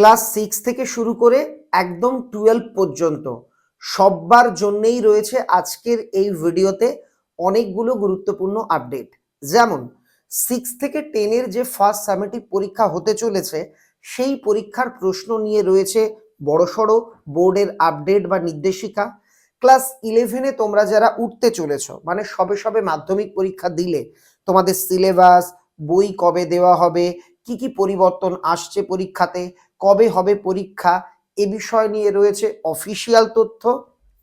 Class six থেকে শুরু করে একদম টুয়েলভ পর্যন্ত সববার জন্যেই রয়েছে আজকের এই ভিডিওতে অনেকগুলো গুরুত্বপূর্ণ আপডেট। যেমন, সিক্স থেকে টেনের যে ফার্স্ট সামেটিভ পরীক্ষা হতে চলেছে, সেই পরীক্ষার প্রশ্ন নিয়ে রয়েছে বড়সড় বোর্ডের আপডেট বা নির্দেশিকা। ক্লাস ইলেভেনে তোমরা যারা উঠতে চলেছ মানে সবে সবে মাধ্যমিক পরীক্ষা দিলে, তোমাদের সিলেবাস, বই কবে দেওয়া হবে কি কি পরিবর্তন আসছে পরীক্ষাতে? কবে হবে পরীক্ষা? এ বিষয় নিয়ে রয়েছে অফিসিয়াল তথ্য।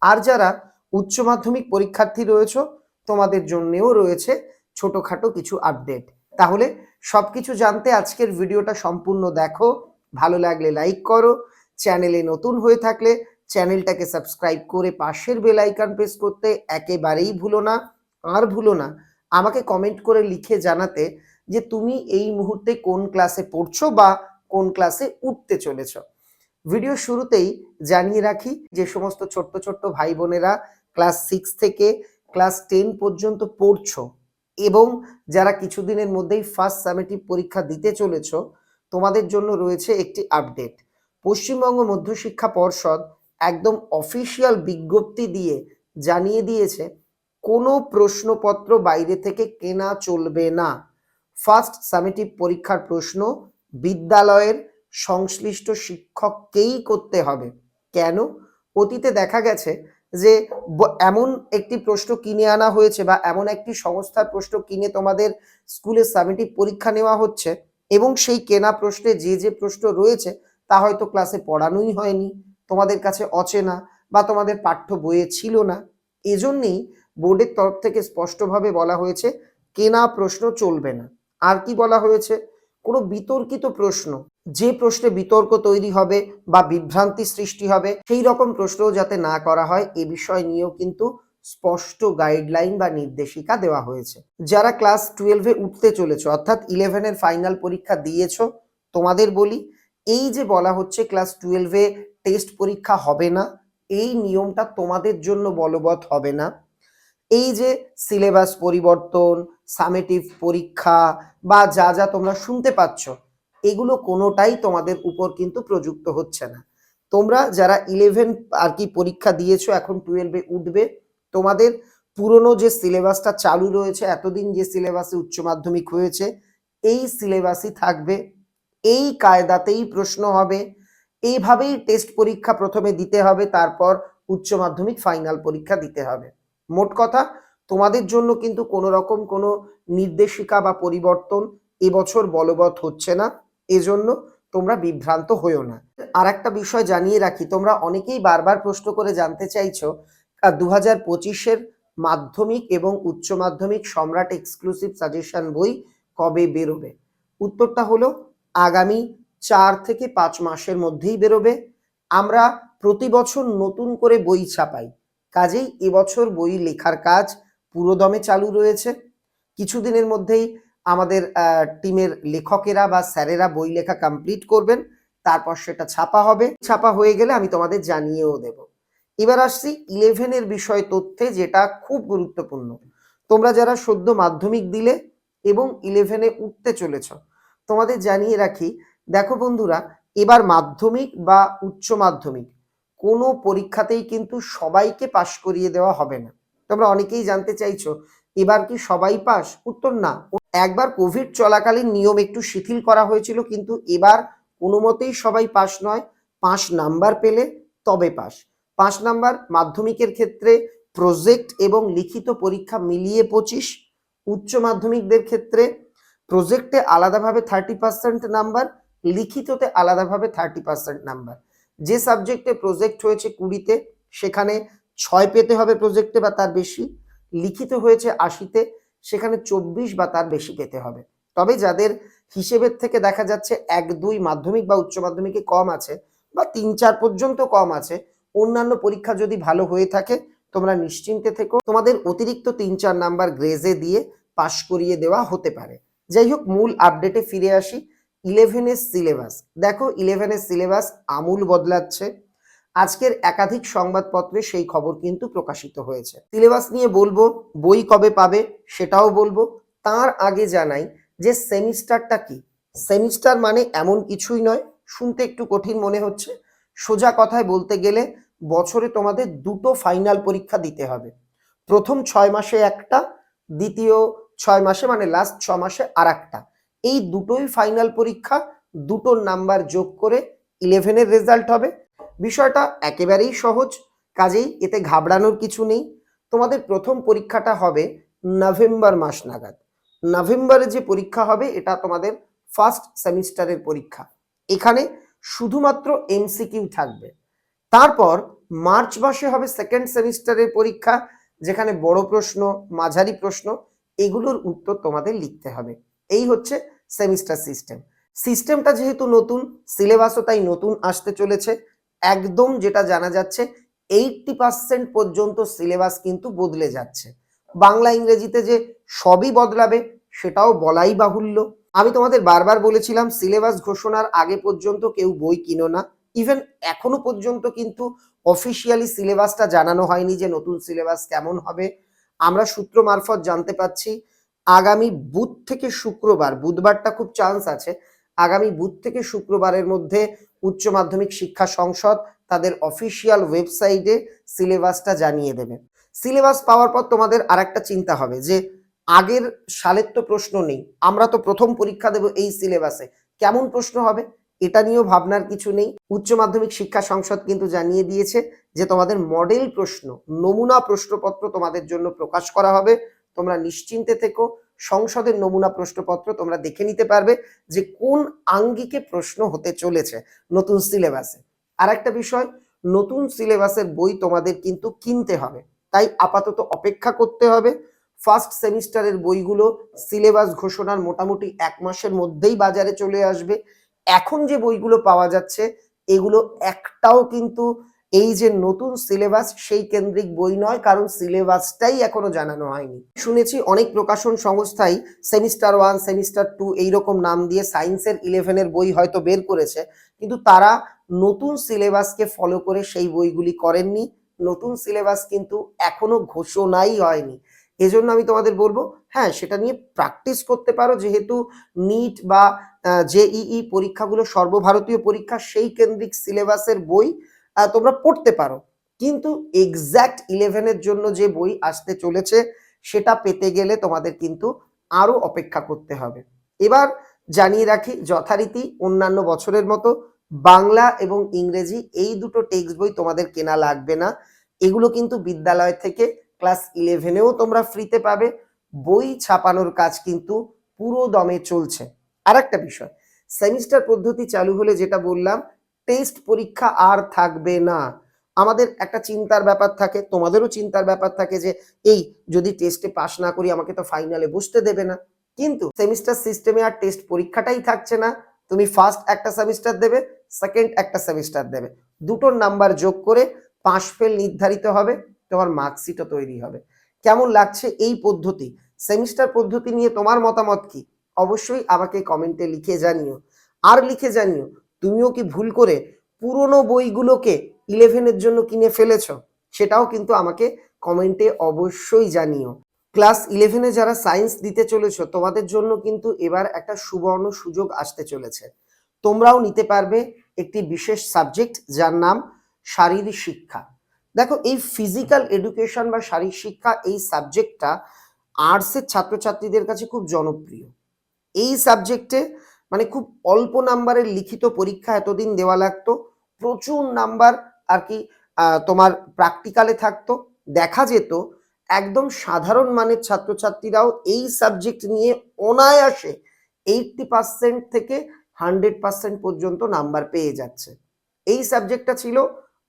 আর যারা উচ্চ মাধ্যমিক পরীক্ষার্থী রয়েছে, তোমাদের জন্যেও রয়েছে ছোটোখাটো কিছু আপডেট তাহলে সব কিছু জানতে আজকের ভিডিওটা সম্পূর্ণ দেখো। ভালো লাগলে লাইক করো। চ্যানেলে নতুন হয়ে থাকলে চ্যানেলটাকে সাবস্ক্রাইব করে পাশের বেল আইকন প্রেস করতে একেবারেই ভুলো না। আর ভুলো না। আমাকে কমেন্ট করে লিখে জানাতে যে তুমি এই মুহূর্তে কোন ক্লাসে পড়ছো বা কোন ক্লাসে উঠতে চলেছ। ভিডিও শুরুতেই জানিয়ে রাখি যে সমস্ত ছোট্ট ছোট্ট ভাই বোনেরা ক্লাস সিক্স থেকে ক্লাস টেন পর্যন্ত পড়ছো এবং যারা কিছুদিনের মধ্যেই ফার্স্ট সামেটিভ পরীক্ষা দিতে চলেছ, তোমাদের জন্য রয়েছে একটি আপডেট পশ্চিমবঙ্গ মধ্যশিক্ষা পর্ষদ একদম অফিসিয়াল বিজ্ঞপ্তি দিয়ে জানিয়ে দিয়েছে, কোনো প্রশ্নপত্র বাইরে থেকে কেনা চলবে না। ফার্স্ট সামেটিভ পরীক্ষার প্রশ্ন, বিদ্যালয়ের সংশ্লিষ্ট শিক্ষককেই করতে হবে। কেন? অতীতে দেখা গেছে যে এমন একটি প্রশ্ন কিনে আনা হয়েছে বা এমন একটি সংস্থার প্রশ্ন কিনে তোমাদের স্কুলে সামেটিভ পরীক্ষা নেওয়া হচ্ছে এবং সেই কেনা প্রশ্নে যে যে প্রশ্ন রয়েছে তা হয়তো ক্লাসে পড়ানোই হয়নি, তোমাদের কাছে অচেনা বা তোমাদের পাঠ্য বইয়ে ছিল না। এজন্যেই বোর্ডের তরফ থেকে স্পষ্টভাবে বলা হয়েছে, কেনা প্রশ্ন চলবে না। আর কি বলা হয়েছে? কোনো বিতর্কিত প্রশ্ন। যে প্রশ্নে বিতর্ক তৈরি হবে বা বিভ্রান্তি সৃষ্টি হবে, সেই রকম প্রশ্নও যাতে না করা হয়, এ বিষয় নিয়েও কিন্তু স্পষ্ট গাইডলাইন বা নির্দেশিকা দেওয়া হয়েছে। যারা ক্লাস টুয়েলভে উঠতে চলেছ, অর্থাৎ ইলেভেনের ফাইনাল পরীক্ষা দিয়েছ, তোমাদের বলি, এই যে বলা হচ্ছে ক্লাস টুয়েলভে টেস্ট পরীক্ষা হবে না, এই নিয়মটা তোমাদের জন্য বলবৎ হবে না। এই যে সিলেবাস পরিবর্তন সামেটিভ পরীক্ষা বা যা যা তোমরা শুনতে পাচ্ছ, এগুলো কোনোটাই তোমাদের উপর কিন্তু প্রযুক্ত হচ্ছে না। তোমরা যারা ইলেভেন আর কি পরীক্ষা দিয়েছ, এখন টুয়েলভে উঠবে, তোমাদের পুরনো যে সিলেবাসটা চালু রয়েছে, এতদিন যে সিলেবাসে উচ্চ মাধ্যমিক হয়েছে, এই সিলেবাসই থাকবে। এই কায়দাতেই প্রশ্ন হবে। এইভাবেই টেস্ট পরীক্ষা প্রথমে দিতে হবে, তারপর উচ্চ মাধ্যমিক ফাইনাল পরীক্ষা দিতে হবে। মোট কথা, তোমাদের জন্য কিন্তু কোনো রকম কোনো নির্দেশিকা বা পরিবর্তন এবছর বলবৎ হচ্ছে না। এজন্য তোমরা বিভ্রান্ত হয়েও না। আর একটা বিষয় জানিয়ে রাখি, তোমরা অনেকেই বারবার প্রশ্ন করে জানতে চাইছো দু হাজার পঁচিশের মাধ্যমিক এবং উচ্চ মাধ্যমিক সম্রাট এক্সক্লুসিভ সাজেশন বই কবে বেরোবে? উত্তরটা হলো, আগামী চার থেকে পাঁচ মাসের মধ্যেই বেরোবে। আমরা প্রতি বছর নতুন করে বই ছাপাই। কাজেই এবছর বই লেখার কাজ পুরোদমে চালু রয়েছে। কিছুদিনের মধ্যেই আমাদের টিমের লেখকেরা বা স্যারেরা বই লেখা কমপ্লিট করবেন, তারপর সেটা ছাপা হবে। ছাপা হয়ে গেলে আমি তোমাদের জানিয়েও দেব। এবার আসছি ইলেভেনের বিষয় তথ্যে, যেটা খুব গুরুত্বপূর্ণ। তোমরা যারা সদ্য মাধ্যমিক দিলে এবং ইলেভেনে উঠতে চলেছ, তোমাদের জানিয়ে রাখি, দেখো বন্ধুরা, এবার মাধ্যমিক বা উচ্চ মাধ্যমিক কোনো পরীক্ষাতেই কিন্তু সবাইকে পাশ করিয়ে দেওয়া হবে না। তোমরা অনেকেই জানতে চাইছো, এবার কি সবাই পাস উত্তর না। একবার কোভিড চলাকালীন নিয়ম একটু শিথিল করা হয়েছিল, কিন্তু এবার কোনো মতেই সবাই পাস নয়। পাঁচ নাম্বার পেলে তবে পাস পাঁচ নাম্বার, মাধ্যমিকের ক্ষেত্রে প্রজেক্ট এবং লিখিত পরীক্ষা মিলিয়ে পঁচিশ। উচ্চ মাধ্যমিকদের ক্ষেত্রে প্রজেক্টে আলাদাভাবে থার্টি পার্সেন্ট নাম্বার, লিখিততে আলাদাভাবে থার্টি পার্সেন্ট নাম্বার। যে সাবজেক্টে প্রজেক্ট হয়েছে কুড়িতে, সেখানে ছয় পেতে হবে প্রজেক্টে বা তার বেশি, লিখিত হয়েছে আশিতে, সেখানে চব্বিশ বা তার বেশি পেতে হবে। তবে যাদের হিসেবের থেকে দেখা যাচ্ছে এক, দুই মাধ্যমিক বা উচ্চ মাধ্যমিকে কম আছে বা তিন, চার পর্যন্ত কম আছে, অন্যান্য পরীক্ষা যদি ভালো হয়ে থাকে, তোমরা নিশ্চিন্তে থেকো। তোমাদের অতিরিক্ত তিন, চার নাম্বার গ্রেজে দিয়ে পাশ করিয়ে দেওয়া হতে পারে। যাই হোক, মূল আপডেটে ফিরে আসি। ইলেভেনের সিলেবাস। দেখো ইলেভেনের সিলেবাস আমূল বদলাচ্ছে। আজকের একাধিক সংবাদপত্রে সেই খবর কিন্তু প্রকাশিত হয়েছে। সিলেবাস নিয়ে বলব, বই কবে পাবে সেটাও বলব। তার আগে জানাই যে সেমিস্টারটা কি? সেমিস্টার মানে এমন কিছুই নয়, শুনতে একটু কঠিন মনে হচ্ছে। সোজা কথায় বলতে গেলে বছরে তোমাদের দুটো ফাইনাল পরীক্ষা দিতে হবে। প্রথম ছয় মাসে একটা, দ্বিতীয় ছয় মাসে মানে লাস্ট ছ মাসে আর একটা এই দুটোই ফাইনাল পরীক্ষা, দুটোর নাম্বার যোগ করে ইলেভেনের রেজাল্ট হবে। বিষয়টা একেবারেই সহজ, কাজেই এতে ঘাবড়ানোর কিছু নেই। তোমাদের প্রথম পরীক্ষাটা হবে নভেম্বর মাস নাগাদ। নভেম্বরে যে পরীক্ষা হবে, এটা তোমাদের ফার্স্ট সেমিস্টারের পরীক্ষা। এখানে শুধুমাত্র এমসিকিউ থাকবে। তারপর মার্চ মাসে হবে সেকেন্ড সেমিস্টারের পরীক্ষা, যেখানে বড় প্রশ্ন, মাঝারি প্রশ্ন, এগুলোর উত্তর তোমাদের লিখতে হবে। এই হচ্ছে সেমিস্টার সিস্টেম। সিস্টেমটা যেহেতু নতুন, সিলেবাসও তাই নতুন আসতে চলেছে। একদম যেটা জানা যাচ্ছে, এইটটি পার্সেন্ট পর্যন্ত সিলেবাস কিন্তু বদলে যাচ্ছে। বাংলা ইংরেজিতে যে সবই বদলাবে, সেটাও বলাই বাহুল্য। আমি তোমাদের বারবার বলেছিলাম, সিলেবাস ঘোষণার আগে পর্যন্ত কেউ বই কিনো না। ইভেন এখনও পর্যন্ত কিন্তু অফিসিয়ালি সিলেবাসটা জানানো হয়নি যে নতুন সিলেবাস কেমন হবে। আমরা সূত্র মারফত জানতে পাচ্ছি আগামী বুধ থেকে শুক্রবার, বুধবারটা খুব চান্স আছে, আগামী বুধ থেকে শুক্রবারের মধ্যে উচ্চ মাধ্যমিক শিক্ষা সংসদ তাদের অফিসিয়াল ওয়েবসাইটে সিলেবাসটা জানিয়ে দেবে। সিলেবাস পাওয়ার পর তোমাদের আর একটা চিন্তা হবে যে, আগের সালের তো প্রশ্ন নেই, আমরা তো প্রথম পরীক্ষা দেব এই সিলেবাসে কেমন প্রশ্ন হবে? এটা নিয়েও ভাবনার কিছু নেই। উচ্চ মাধ্যমিক শিক্ষা সংসদ কিন্তু জানিয়ে দিয়েছে যে, তোমাদের মডেল প্রশ্ন, নমুনা প্রশ্নপত্র তোমাদের জন্য প্রকাশ করা হবে। তোমরা নিশ্চিন্তে থেকো। সংসদের নমুনা প্রশ্নপত্র তোমরা দেখে নিতে পারবে যে কোন আঙ্গিকে প্রশ্ন হতে চলেছে নতুন সিলেবাসে। আর একটা বিষয়, নতুন সিলেবাসের বই তোমাদের কিন্তু কিনতে হবে। তাই আপাতত অপেক্ষা করতে হবে। ফার্স্ট সেমিস্টারের বইগুলো সিলেবাস ঘোষণার মোটামুটি এক মাসের মধ্যেই বাজারে চলে আসবে। এখন যে বইগুলো পাওয়া যাচ্ছে, এগুলো একটাও কিন্তু এই যে নতুন সিলেবাস, সেই কেন্দ্রিক বই নয়, কারণ সিলেবাসটাই এখনও জানানো হয়নি। শুনেছি অনেক প্রকাশন সংস্থাই সেমিস্টার ওয়ান, সেমিস্টার টু এইরকম নাম দিয়ে সায়েন্সের ইলেভেনের বই হয়তো বের করেছে, কিন্তু তারা নতুন সিলেবাসকে ফলো করে সেই বইগুলি করেননি। নতুন সিলেবাস কিন্তু এখনও ঘোষণাই হয়নি। এজন্য আমি তোমাদের বলব হ্যাঁ সেটা নিয়ে প্র্যাকটিস করতে পারো, যেহেতু নিট বা জেইই পরীক্ষাগুলো সর্বভারতীয় পরীক্ষা, সেই কেন্দ্রিক সিলেবাসের বই তোমরা পড়তে পারো। কিন্তু এক্স্যাক্ট ইলেভেনের জন্য যে বই আসতে চলেছে, সেটা পেতে গেলে তোমাদের কিন্তু আরও অপেক্ষা করতে হবে। এবার জানিয়ে রাখি, যথারীতি অন্যান্য বছরের মতো বাংলা এবং ইংরেজি এই দুটো টেক্সট বই তোমাদের কেনা লাগবে না। এগুলো কিন্তু বিদ্যালয় থেকে ক্লাস ইলেভেনেও তোমরা ফ্রিতে পাবে। বই ছাপানোর কাজ কিন্তু পুরো দমে চলছে। আর একটা বিষয় সেমিস্টার পদ্ধতি চালু হলে যেটা বললাম টেস্ট পরীক্ষা আর থাকবে না। আমাদের একটা চিন্তার ব্যাপার থাকে, তোমাদেরও চিন্তার ব্যাপার থাকে যে, এই, যদি টেস্টে পাশ না করি, আমাকে তো ফাইনালে বসতে দেবে না। কিন্তু সেমিস্টার সিস্টেমে আর টেস্ট পরীক্ষাটাই থাকছে না। তুমি ফার্স্ট একটা সেমিস্টার দেবে সেকেন্ড একটা সেমিস্টার দেবে। দুটোর নাম্বার যোগ করে পাশ ফেল নির্ধারিত হবে, তোমার মার্কশিটও তৈরি হবে। কেমন লাগছে এই পদ্ধতি? সেমিস্টার পদ্ধতি নিয়ে তোমার মতামত কি? অবশ্যই আমাকে কমেন্টে লিখে জানিও। আর লিখে জানিও তুমিও কি ভুল করে পুরনো বইগুলোকে ইলেভেনের জন্য কিনে ফেলেছ? সেটাও কিন্তু আমাকে কমেন্টে অবশ্যই জানিও। ক্লাস ইলেভেনে যারা সায়েন্স দিতে চলেছ, তোমাদের জন্য কিন্তু এবার একটা সুবর্ণ সুযোগ আসতে চলেছে। তোমরাও নিতে পারবে একটি বিশেষ সাবজেক্ট যার নাম শারীরিক শিক্ষা। দেখো, এই ফিজিক্যাল এডুকেশন বা শারীরিক শিক্ষা এই সাবজেক্টটা আর্টসের ছাত্রছাত্রীদের কাছে খুব জনপ্রিয়। এই সাবজেক্টে মানে খুব অল্প নাম্বারের লিখিত পরীক্ষা এতদিন দেওয়া লাগতো। প্রচুর নাম্বার আর কি তোমার প্র্যাকটিক্যালে থাকতো, দেখা যেত। একদম সাধারণ মানের ছাত্রছাত্রীরাও এই সাবজেক্ট নিয়ে অনায়াসে এইটটি পার্সেন্ট থেকে হান্ড্রেড পার্সেন্ট পর্যন্ত নাম্বার পেয়ে যাচ্ছে। এই সাবজেক্টটা ছিল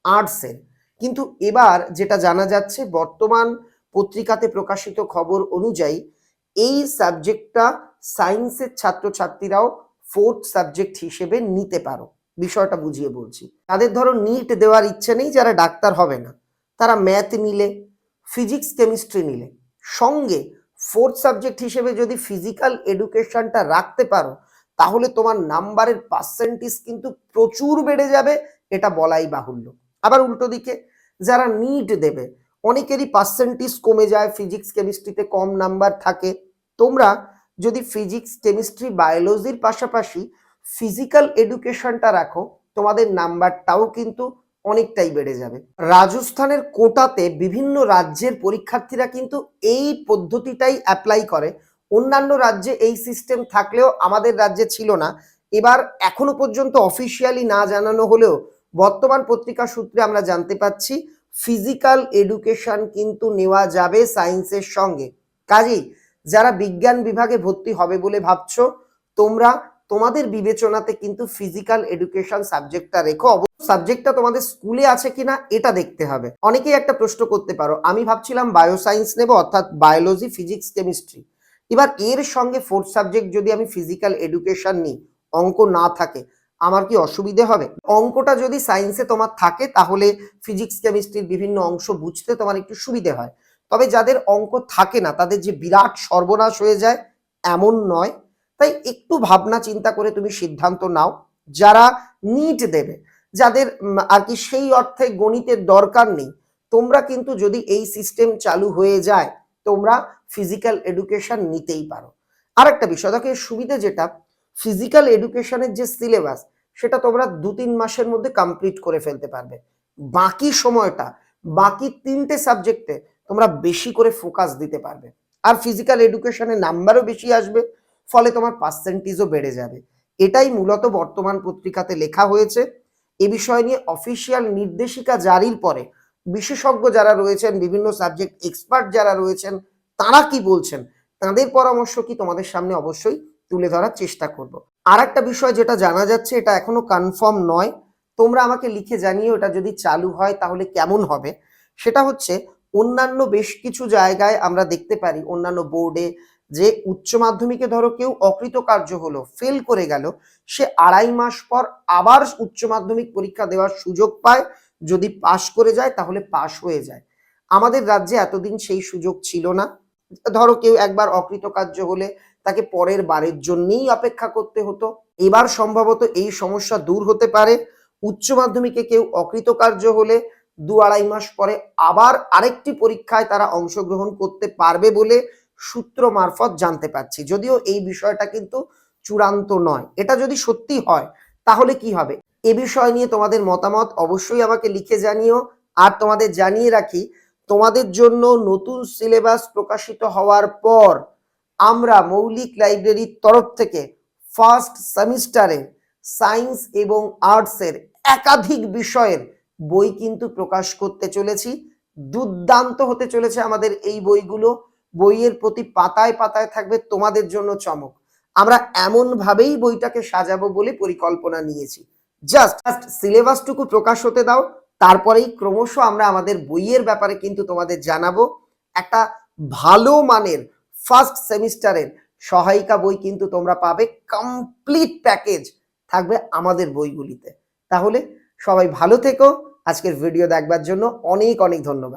আর্টসের কিন্তু এবার যেটা জানা যাচ্ছে, বর্তমান পত্রিকাতে প্রকাশিত খবর অনুযায়ী এই সাবজেক্টটা সায়েন্সের ছাত্রছাত্রীরাও ফোর্থ সাবজেক্ট হিসেবে নিতে পারো। বিষয়টা বুঝিয়ে বলছি। তাদের ধরো নিট দেওয়ার ইচ্ছে নেই, যারা ডাক্তার হবে না। তারা ম্যাথ নিলে ফিজিক্স কেমিস্ট্রি নিলে। সঙ্গে ফোর্থ সাবজেক্ট হিসেবে যদি ফিজিক্যাল এডুকেশনটা রাখতে পারো, তাহলে তোমার নাম্বারের পার্সেন্টেজ কিন্তু প্রচুর বেড়ে যাবে, এটা বলাই বাহুল্য। আবার উল্টো দিকে, যারা নিট দেবে, অনেকেরই পার্সেন্টেজ কমে যায় ফিজিক্স কেমিস্ট্রিতে কম নাম্বার থাকে। তোমরা যদি ফিজিক্স কেমিস্ট্রি বায়োলজির পাশাপাশি ফিজিক্যাল এডুকেশনটা রাখো, তোমাদের নাম্বারটাও কিন্তু অনেকটাই বেড়ে যাবে। রাজস্থানের কোটাতে বিভিন্ন রাজ্যের পরীক্ষার্থীরা কিন্তু এই পদ্ধতিটাই অ্যাপ্লাই করে। অন্যান্য রাজ্যে এই সিস্টেম থাকলেও আমাদের রাজ্যে ছিল না। এবার এখনও পর্যন্ত অফিসিয়ালি না জানানো হলেও বর্তমান পত্রিকা সূত্রে আমরা জানতে পাচ্ছি ফিজিক্যাল এডুকেশন কিন্তু নেওয়া যাবে সায়েন্সের সঙ্গে। কাজেই যারা বিজ্ঞান বিভাগে ভর্তি হবে বলে ভাবছ, তোমরা তোমাদের বিবেচনাতে কিন্তু ফিজিক্যাল এডুকেশন সাবজেক্টটা রেখো। সাবজেক্টটা তোমাদের স্কুলে আছে কিনা, এটা দেখতে হবে। অনেকেই একটা প্রশ্ন করতে পারো, আমি ভাবছিলাম বায়োসায়েন্স নেব, অর্থাৎ বায়োলজি ফিজিক্স কেমিস্ট্রি এবার এর সঙ্গে ফোর্থ সাবজেক্ট যদি আমি ফিজিক্যাল এডুকেশন নিই, অঙ্ক না থাকে, আমার কি অসুবিধে হবে? অঙ্কটা যদি সায়েন্সে তোমার থাকে, তাহলে ফিজিক্স কেমিস্ট্রির বিভিন্ন অংশ বুঝতে তোমার একটু সুবিধে হয়। তবে যাদের অঙ্ক থাকে না, তাদের যে বিরাট সর্বনাশ হয়ে যায়, এমন নয়। তাই একটু ভাবনা চিন্তা করে তুমি সিদ্ধান্ত নাও, যারা নিট দেবে, যাদের আর কি সেই অর্থে গণিতের দরকার নেই, তোমরা কিন্তু যদি এই সিস্টেম চালু হয়ে যায়, তোমরা ফিজিক্যাল এডুকেশন নিতেই পারো। আর একটা বিষয়, দেখো সুবিধে যেটা ফিজিক্যাল এডুকেশনের যে সিলেবাস সেটা তোমরা দু তিন মাসের মধ্যে কমপ্লিট করে ফেলতে পারবে। বাকি সময়টা, বাকি তিনটে সাবজেক্টে তোমরা বেশি করে ফোকাস দিতে পারবে। আর ফিজিক্যাল এডুকেশনের নাম্বারও বেশি আসবে, ফলে তোমার পার্সেন্টেজও বেড়ে যাবে। এটাই মূলত বর্তমান পত্রিকাতে লেখা হয়েছে। এ বিষয় নিয়ে অফিসিয়াল নির্দেশিকা জারির পরে বিশেষজ্ঞ যারা রয়েছেন, বিভিন্ন সাবজেক্ট এক্সপার্ট যারা রয়েছেন, তারা কি বলছেন? তাদের পরামর্শ কি তোমাদের সামনে অবশ্যই তুলে ধরার চেষ্টা করব। আর একটা বিষয় যেটা জানা যাচ্ছে, এটা এখনও কনফার্ম নয়। তোমরা আমাকে লিখে জানিও এটা যদি চালু হয় তাহলে কেমন হবে। সেটা হচ্ছে অন্যান্য বেশ কিছু জায়গায় আমরা দেখতে পারি, অন্যান্য বোর্ডে যে উচ্চ মাধ্যমিকে ধরো কেউ অকৃতকার্য হলো ফেল করে গেল, সে আড়াই মাস পর আবার উচ্চ মাধ্যমিক পরীক্ষা দেওয়ার সুযোগ পায়, যদি পাশ করে যায় তাহলে পাশ হয়ে যায়। আমাদের রাজ্যে এতদিন সেই সুযোগ ছিল না। ধরো কেউ একবার অকৃতকার্য হলে তাকে পরের বারের জন্যই অপেক্ষা করতে হতো। এবার সম্ভবত এই সমস্যা দূর হতে পারে। উচ্চ মাধ্যমিকে কেউ অকৃতকার্য হলে দু আড়াই মাস পরে আবার আরেকটি পরীক্ষায় তারা অংশগ্রহণ করতে পারবে বলে সূত্র মারফত জানতে পারছি। যদিও এই বিষয়টা কিন্তু চূড়ান্ত নয়। এটা যদি সত্যি হয়, তাহলে কি হবে? এ বিষয় নিয়ে তোমাদের মতামত অবশ্যই আমাকে লিখে জানিও। আর তোমাদের জানিয়ে রাখি, তোমাদের জন্য নতুন সিলেবাস প্রকাশিত হওয়ার পর আমরা মৌলিক লাইব্রেরির তরফ থেকে ফার্স্ট সেমিস্টারে সায়েন্স এবং আর্টসের একাধিক বিষয়ের বই কিন্তু প্রকাশ করতে চলেছি, দুর্দান্ত হতে চলেছে আমাদের এই বইগুলো। বইয়ের প্রতি পাতায় পাতায় থাকবে তোমাদের জন্য চমক। আমরা এমন ভাবেই বইটাকে সাজাবো বলে পরিকল্পনা নিয়েছি। জাস্ট জাস্ট সিলেবাসটুকু প্রকাশ হতে দাও, তারপরেই ক্রমশ আমরা আমাদের বইয়ের ব্যাপারে কিন্তু তোমাদের জানাব। একটা ভালো মানের ফার্স্ট সেমিস্টারের সহায়িকা বই কিন্তু তোমরা পাবে, কমপ্লিট প্যাকেজ থাকবে আমাদের বইগুলিতে। তাহলে সবাই ভালো থেকো আজকের ভিডিও দেখবার জন্য অনেক অনেক ধন্যবাদ।